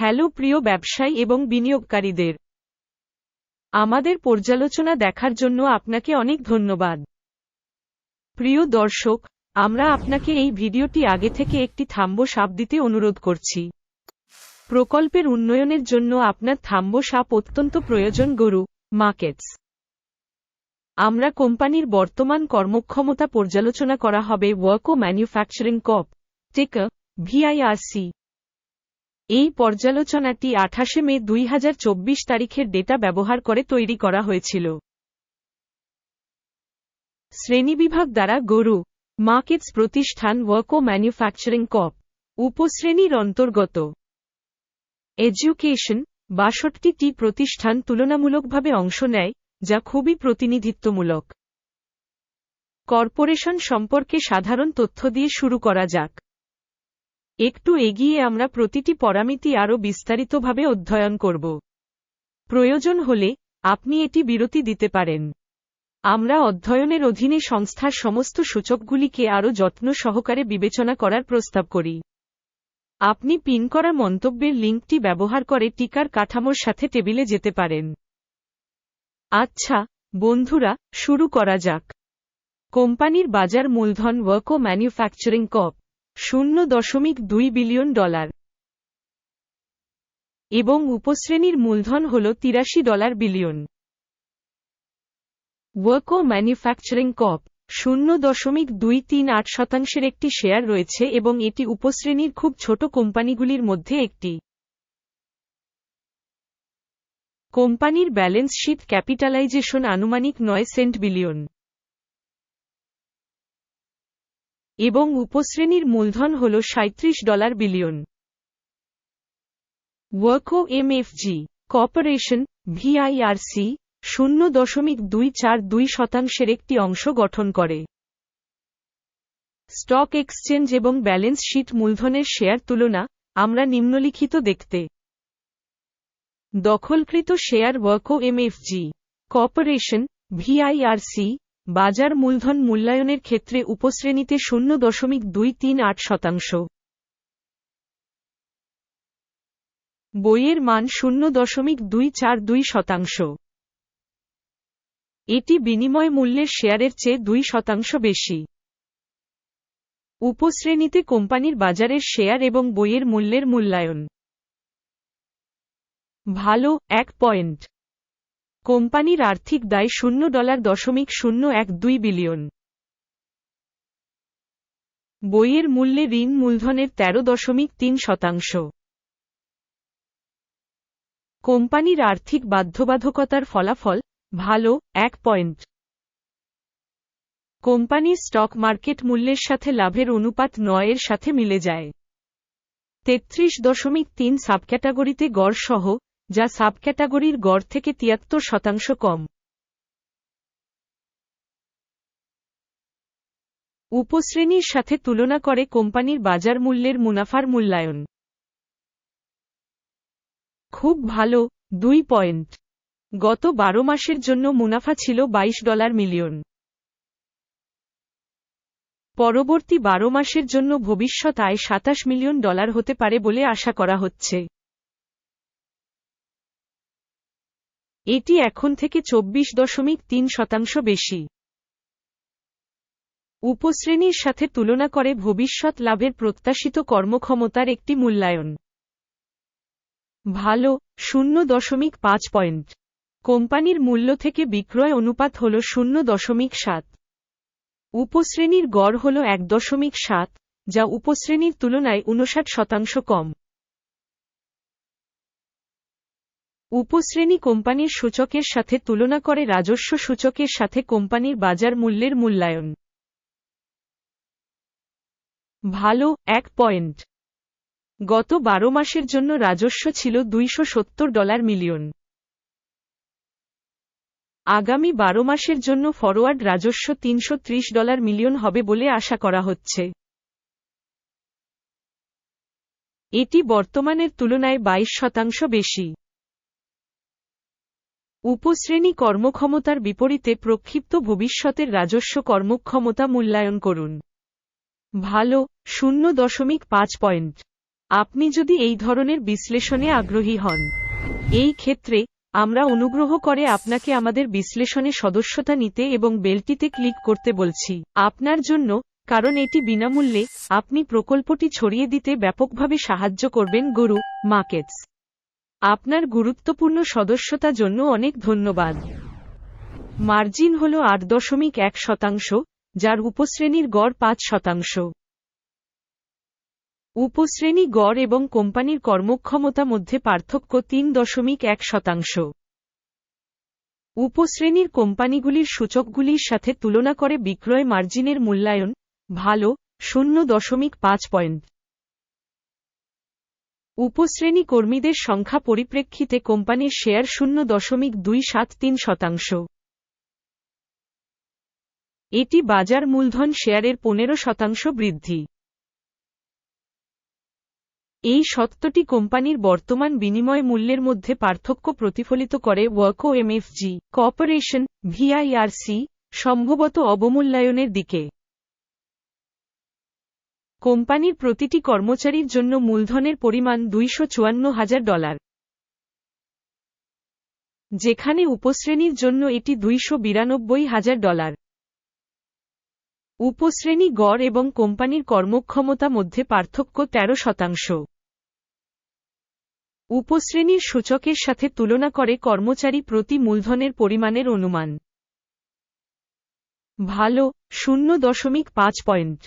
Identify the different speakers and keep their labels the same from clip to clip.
Speaker 1: Hello প্রিয় ব্যবসায়ী এবং বিনিয়োগকারীদের। আমাদের পর্যালোচনা দেখার জন্য আপনাকে অনেক ধন্যবাদ। প্রিয় দর্শক, আমরা আপনাকে এই ভিডিওটি আগে থেকে একটি থাম্ব সাপ দিতে অনুরোধ করছি। প্রকল্পের উন্নয়নের জন্য আপনার থাম্ব সাপ অত্যন্ত প্রয়োজন, গরু মার্কেটস আমরা কোম্পানির বর্তমান কর্মক্ষমতা পর্যালোচনা করা হবে ওয়ার্ক ও ম্যানুফ্যাকচারিং কপ, টেকা, ভিআইআরসি। এই পর্যালোচনাটি আঠাশে মে দুই হাজার চব্বিশ তারিখের ডেটা ব্যবহার করে তৈরি করা হয়েছিল। শ্রেণীবিভাগ দ্বারা গরু, মার্কেটস প্রতিষ্ঠান ওয়ার্ক ম্যানুফ্যাকচারিং কপ, উপশ্রেণীর অন্তর্গত। এডুকেশন বাষট্টিটি প্রতিষ্ঠান তুলনামূলকভাবে অংশ নেয়, যা খুবই প্রতিনিধিত্বমূলক। কর্পোরেশন সম্পর্কে সাধারণ তথ্য দিয়ে শুরু করা যাক। একটু এগিয়ে আমরা প্রতিটি পরামিতি আরও বিস্তারিতভাবে অধ্যয়ন করব। প্রয়োজন হলে আপনি এটি বিরতি দিতে পারেন। আমরা অধ্যয়নের অধীনে সংস্থার সমস্ত সূচকগুলিকে আরও যত্ন সহকারে বিবেচনা করার প্রস্তাব করি। আপনি পিন করা মন্তব্যের লিঙ্কটি ব্যবহার করে টিকার কাঠামোর সাথে টেবিলে যেতে পারেন। আচ্ছা বন্ধুরা, শুরু করা যাক। কোম্পানির বাজার মূলধন ওয়ার্ক ও ম্যানুফ্যাকচারিং কপ শূন্য দশমিক দুই বিলিয়ন ডলার। এবং উপশ্রেণীর মূলধন হল তিরাশি dollar billion. Warco manufacturing corp, শূন্য দশমিক দুই তিন আট শতাংশের একটি শেয়ার রয়েছে এবং এটি উপশ্রেণীর খুব ছোট কোম্পানিগুলির মধ্যে একটি। কোম্পানির ব্যালেন্স শিট ক্যাপিটালাইজেশন আনুমানিক নয় সেন্ট বিলিয়ন। এবং উপশ্রেণীর মূলধন হল সাঁত্রিশ dollar billion. Warco MFG corporation, VIRC, শূন্য দশমিক দুই চার দুই শতাংশের একটি অংশ গঠন করে। স্টক এক্সচেঞ্জ এবং ব্যালেন্স শিট মূলধনের শেয়ার তুলনা, আমরা নিম্নলিখিত দেখতে। দখলকৃত শেয়ার ওয়ার্কো এমএফজি কর্পোরেশন, ভিআইআরসি বাজার মূলধন মূল্যায়নের ক্ষেত্রে উপশ্রেণীতে শূন্য দশমিক দুই তিন আট শতাংশ। বইয়ের মান শূন্য দশমিক দুই চার দুই শতাংশ। এটি বিনিময় মূল্যের শেয়ারের চেয়ে দুই শতাংশ বেশি। উপশ্রেণীতে কোম্পানির বাজারের শেয়ার এবং বইয়ের মূল্যের মূল্যায়ন। ভালো, এক পয়েন্ট। কোম্পানির আর্থিক দায় শূন্য ডলার দশমিক শূন্য এক দুই বিলিয়ন। বইয়ের মূল্যে ঋণ মূলধনের তেরো দশমিক তিন শতাংশ। কোম্পানির আর্থিক বাধ্যবাধকতার ফলাফল, ভালো, এক পয়েন্ট। কোম্পানির স্টক মার্কেট মূল্যের সাথে লাভের অনুপাত নয়ের সাথে মিলে যায়। তেত্রিশ দশমিক তিন সাবক্যাটাগরিতে গড় যা সাবক্যাটাগরির গড় থেকে তিয়াত্তর শতাংশ কম। উপশ্রেণীর সাথে তুলনা করে কোম্পানির বাজার মূল্যের মুনাফার মূল্যায়ন। খুব ভালো, দুই পয়েন্ট। গত বারো মাসের জন্য মুনাফা ছিল ২২ ডলার মিলিয়ন। পরবর্তী বারো মাসের জন্য ভবিষ্যৎ আয় সাতাশ মিলিয়ন ডলার হতে পারে বলে আশা করা হচ্ছে। এটি এখন থেকে চব্বিশ দশমিক তিন শতাংশ বেশি। উপশ্রেণীর সাথে তুলনা করে ভবিষ্যৎ লাভের প্রত্যাশিত কর্মক্ষমতার একটি মূল্যায়ন। ভালো, শূন্য দশমিক পাঁচ পয়েন্ট। কোম্পানির মূল্য থেকে বিক্রয় অনুপাত হল শূন্য দশমিক সাত। উপশ্রেণীর গড় হল এক দশমিক সাত, যা উপশ্রেণীর তুলনায় উনষাট শতাংশ কম। উপশ্রেণী কোম্পানির সূচকের সাথে তুলনা করে রাজস্ব সূচকের সাথে কোম্পানির বাজার মূল্যের মূল্যায়ন। ভালো, এক পয়েন্ট। গত বারো মাসের জন্য রাজস্ব ছিল দুইশ সত্তর ডলার মিলিয়ন। আগামী বারো মাসের জন্য ফরওয়ার্ড রাজস্ব তিনশো ত্রিশ ডলার মিলিয়ন হবে বলে আশা করা হচ্ছে। এটি বর্তমানের তুলনায় বাইশ শতাংশ বেশি। উপশ্রেণী কর্মক্ষমতার বিপরীতে প্রক্ষিপ্ত ভবিষ্যতের রাজস্ব কর্মক্ষমতা মূল্যায়ন করুন। ভালো, শূন্য দশমিক পাঁচ পয়েন্ট। আপনি যদি এই ধরনের বিশ্লেষণে আগ্রহী হন, এই ক্ষেত্রে আমরা অনুগ্রহ করে আপনাকে আমাদের বিশ্লেষণে সদস্যতা নিতে এবং বেলটিতে ক্লিক করতে বলছি। আপনার জন্য, কারণ এটি বিনামূল্যে, আপনি প্রকল্পটি ছড়িয়ে দিতে ব্যাপকভাবে সাহায্য করবেন গুরু মার্কেটস আপনার গুরুত্বপূর্ণ সদস্যতা জন্য অনেক ধন্যবাদ। মার্জিন হল আট দশমিক এক শতাংশ, যার উপশ্রেণীর গড় পাঁচ শতাংশ। উপশ্রেণী গড় এবং কোম্পানির কর্মক্ষমতা মধ্যে পার্থক্য তিন দশমিক এক শতাংশ। উপশ্রেণীর কোম্পানিগুলির সূচকগুলির সাথে তুলনা করে বিক্রয় মার্জিনের মূল্যায়ন, ভালো, শূন্য দশমিক পাঁচ পয়েন্ট। উপশ্রেণী কর্মীদের সংখ্যা পরিপ্রেক্ষিতে কোম্পানির শেয়ার শূন্য দশমিক দুই সাত তিন শতাংশ। এটি বাজার মূলধন শেয়ারের পনেরো শতাংশ বৃদ্ধি। এই সত্যটি কোম্পানির বর্তমান বিনিময় মূল্যের মধ্যে পার্থক্য প্রতিফলিত করে ওয়ার্কো এমএফজি কর্পোরেশন ভিআইআরসি, সম্ভবত অবমূল্যায়নের দিকে। কোম্পানির প্রতিটি কর্মচারীর জন্য মূলধনের পরিমাণ দুইশো হাজার ডলার। যেখানে উপশ্রেণীর জন্য এটি দুইশো বিরানব্বই হাজার ডলার। উপশ্রেণী গড় এবং কোম্পানির কর্মক্ষমতা মধ্যে পার্থক্য তেরো শতাংশ। উপশ্রেণীর সূচকের সাথে তুলনা করে কর্মচারী প্রতি মূলধনের পরিমাণের অনুমান। ভালো, শূন্য দশমিক পাঁচ পয়েন্ট।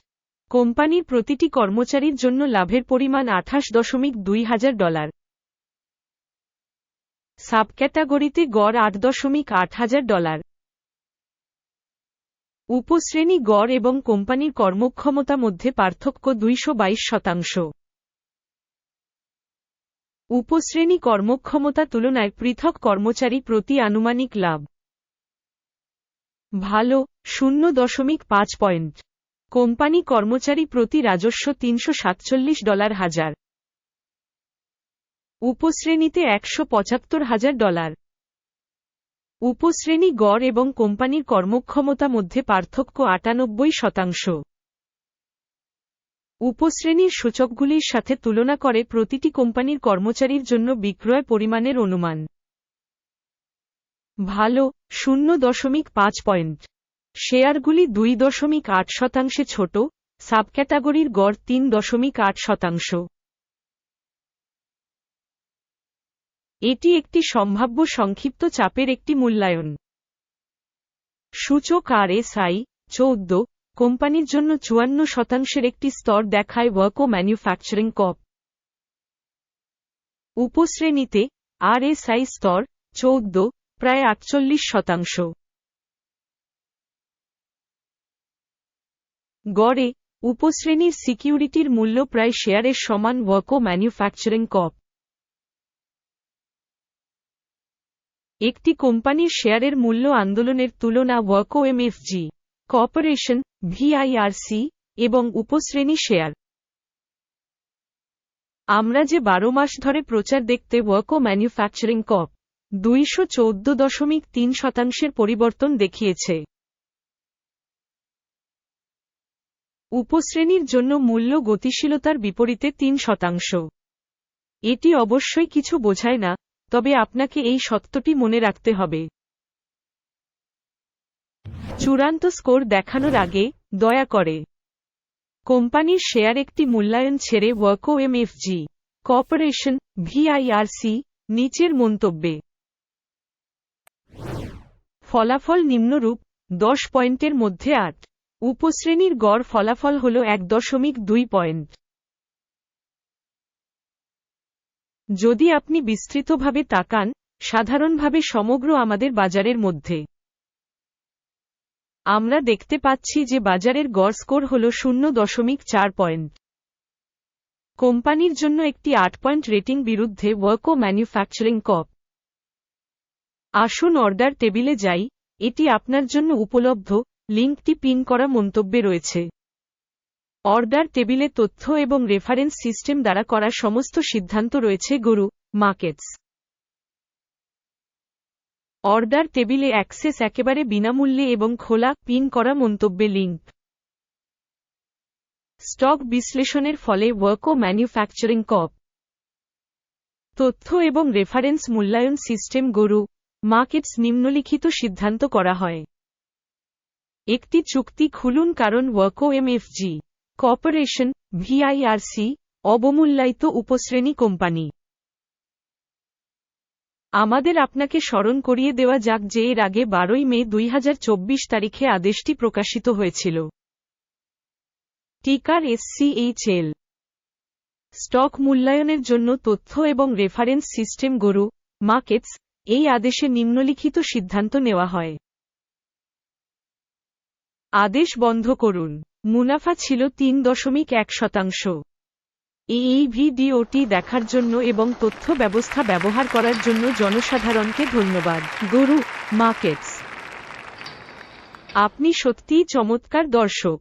Speaker 1: কোম্পানির প্রতিটি কর্মচারীর জন্য লাভের পরিমাণ আঠাশ দশমিক দুই হাজার ডলার। সাবক্যাটাগরিতে গড় আট দশমিক আট হাজার ডলার। উপশ্রেণী গড় এবং কোম্পানির কর্মক্ষমতা মধ্যে পার্থক্য দুইশো বাইশ শতাংশ। উপশ্রেণী কর্মক্ষমতা তুলনায় পৃথক কর্মচারী প্রতি আনুমানিক লাভ। ভালো, শূন্য দশমিক পাঁচ পয়েন্ট। কোম্পানি কর্মচারী প্রতি রাজস্ব তিনশো সাতচল্লিশ ডলার হাজার। উপশ্রেণীতে একশো হাজার ডলার। উপশ্রেণী গড় এবং কোম্পানির কর্মক্ষমতা মধ্যে পার্থক্য আটানব্বই শতাংশ। উপশ্রেণীর সূচকগুলির সাথে তুলনা করে প্রতিটি কোম্পানির কর্মচারীর জন্য বিক্রয় পরিমাণের অনুমান। ভালো, শূন্য দশমিক পাঁচ পয়েন্ট। শেয়ারগুলি দুই দশমিক আট শতাংশে ছোট, সাবক্যাটাগরির গড় তিন দশমিক আট শতাংশ। এটি একটি সম্ভাব্য সংক্ষিপ্ত চাপের একটি মূল্যায়ন। সূচক আর এসআই চৌদ্দ, কোম্পানির জন্য চুয়ান্ন শতাংশের একটি স্তর দেখায় ওয়ার্কো ম্যানুফ্যাকচারিং কপ। উপশ্রেণীতে আর এসআই স্তর চৌদ্দ, প্রায় আটচল্লিশ শতাংশ। গড়ে, উপশ্রেণীর সিকিউরিটির মূল্য প্রায় শেয়ারের সমান ওয়ার্কো ম্যানুফ্যাকচারিং কপ। একটি কোম্পানির শেয়ারের মূল্য আন্দোলনের তুলনা ওয়ার্কো এমএফজি কর্পোরেশন, ভিআইআরসি, এবং উপশ্রেণী শেয়ার। আমরা যে বারো মাস ধরে প্রচার দেখতে ওয়ার্কো ম্যানুফ্যাকচারিং কপ, দুইশো চৌদ্দ দশমিক তিন শতাংশের পরিবর্তন দেখিয়েছে। উপশ্রেণীর জন্য মূল্য গতিশীলতার বিপরীতে তিন শতাংশ। এটি অবশ্যই কিছু বোঝায় না, তবে আপনাকে এই সত্যটি মনে রাখতে হবে। চূড়ান্ত স্কোর দেখানোর আগে, দয়া করে। কোম্পানির শেয়ার একটি মূল্যায়ন ছেড়ে ওয়ার্কো এমএফজি কর্পোরেশন, ভিআইআরসি, নিচের মন্তব্যে। ফলাফল নিম্নরূপ, দশ পয়েন্টের মধ্যে আট। উপশ্রেণীর গড় ফলাফল হল এক দশমিক দুই পয়েন্ট। যদি আপনি বিস্তৃতভাবে তাকান, সাধারণভাবে সমগ্র আমাদের বাজারের মধ্যে। আমরা দেখতে পাচ্ছি যে বাজারের গড় স্কোর হল শূন্য দশমিক চার পয়েন্ট। কোম্পানির জন্য একটি আট পয়েন্ট রেটিং বিরুদ্ধে ওয়ার্কো ম্যানুফ্যাকচারিং কপ। আসুন অর্ডার টেবিলে যাই, এটি আপনার জন্য উপলব্ধ লিঙ্কটি পিন করা মন্তব্যে রয়েছে। অর্ডার টেবিলে তথ্য এবং রেফারেন্স সিস্টেম দ্বারা করা সমস্ত সিদ্ধান্ত রয়েছে, গরু, মার্কেটস। অর্ডার টেবিলে অ্যাক্সেস একেবারে বিনামূল্যে এবং খোলা, পিন করা মন্তব্যে লিঙ্ক। স্টক বিশ্লেষণের ফলে ওয়ার্কো ম্যানুফ্যাকচারিং কপ। তথ্য এবং রেফারেন্স মূল্যায়ন সিস্টেম, গরু, মার্কেটস নিম্নলিখিত সিদ্ধান্ত করা হয়। একটি চুক্তি খুলুন কারণ ওয়ার্কো এমএফজি কর্পোরেশন, ভিআইআরসি, অবমূল্যায়িত উপশ্রেণী কোম্পানি। আমাদের আপনাকে স্মরণ করিয়ে দেওয়া যাক যে এর আগে বারোই মে দুই চব্বিশ তারিখে আদেশটি প্রকাশিত হয়েছিল। টিকার এসসিএইচএল। স্টক মূল্যায়নের জন্য তথ্য এবং রেফারেন্স সিস্টেম গরু, মার্কেটস, এই আদেশে নিম্নলিখিত সিদ্ধান্ত নেওয়া হয়। আদেশ বন্ধ করুন। মুনাফা ছিল তিন দশমিক এক শতাংশ। এই ভিডিওটি দেখার জন্য এবং তথ্য ব্যবস্থা ব্যবহার করার জন্য জনসাধারণকে ধন্যবাদ। গরু মার্কেটস আপনি সত্যিই চমৎকার দর্শক।